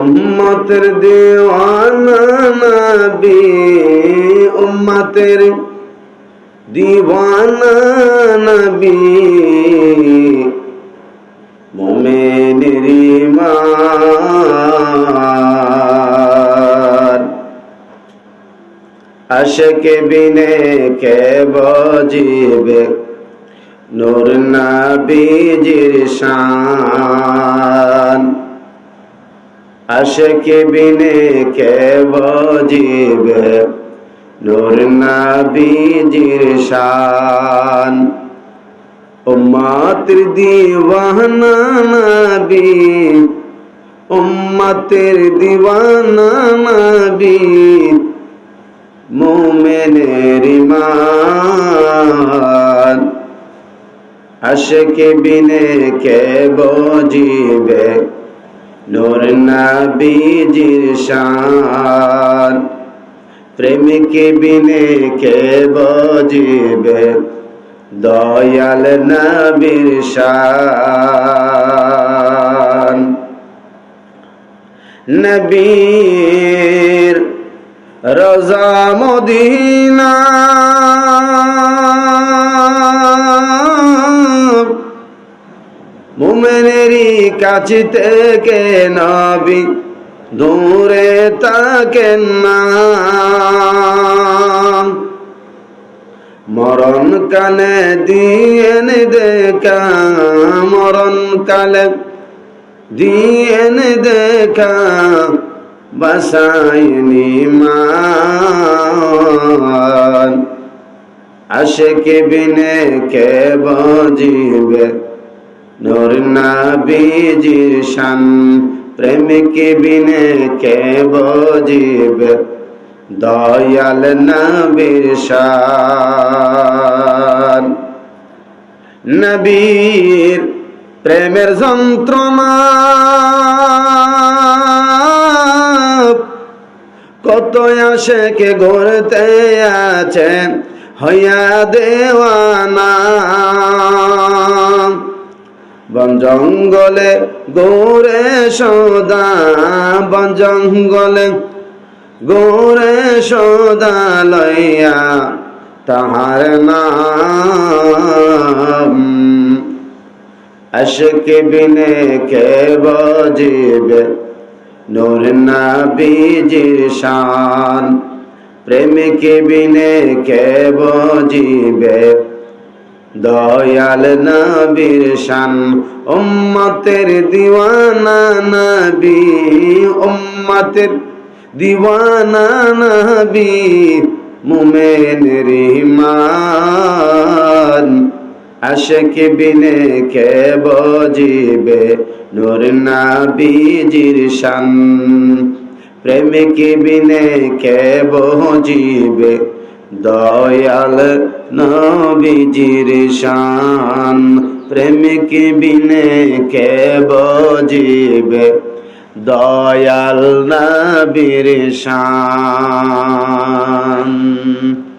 উম্মতের দেওয়ানা নবী উম্মতের দিওয়ানা নবী। মোমেনের আশকে বিনে কে বজিবে নূর নবীজির শান। আশকে বিনে কে বজিবে নূর নবীজির শান। উম্মাতের দিওয়ানা নবী, উম্মাতের দিওয়ানা নবী, মোমেনের ইমান আশকে বিনে কে বজিবে নূর নবীজির শান। প্রেমিকে বিনে কে বজিবে? দয়াল নবীর শান। নবীর রজা মদিনা কাছে থেকে নবী? দূরে তাকেন না। মরণ কালে দিয়েন দেখা, মরণ কালে দিয়েন দেখা বাসায়নি মান। আশেকে বিনে কে বজিবে? নূর নবীজির শান, প্রেমিকে বিনে কে বজিবে? দয়াল নবীর শান। নবীর প্রেমের যন্ত্রণা, কত আসে কে ঘুরতে আছে, হইয়া দেওয়ানা বন জঙ্গলে, গোরে সদা বন জঙ্গলে, গোরে সদা লইয়া তাহার নাম। আশকে বিনে কে বজিবে? নূর নবীজির শান। প্রেমিকে বিনে কে বজিবে? দয়াল নবীর শান, উম্মতের দিওয়ানা নবী, উম্মতের দিওয়ানা নবী, মুমেনের ইমান আশকে বিনে কে বজিবে নূর নবীজির শান, প্রেমিকে বিনে কে বজিবে দয়াল নবীজির শান। প্রেমিকে বিনে কে বজিবে? দয়াল নবীর শান।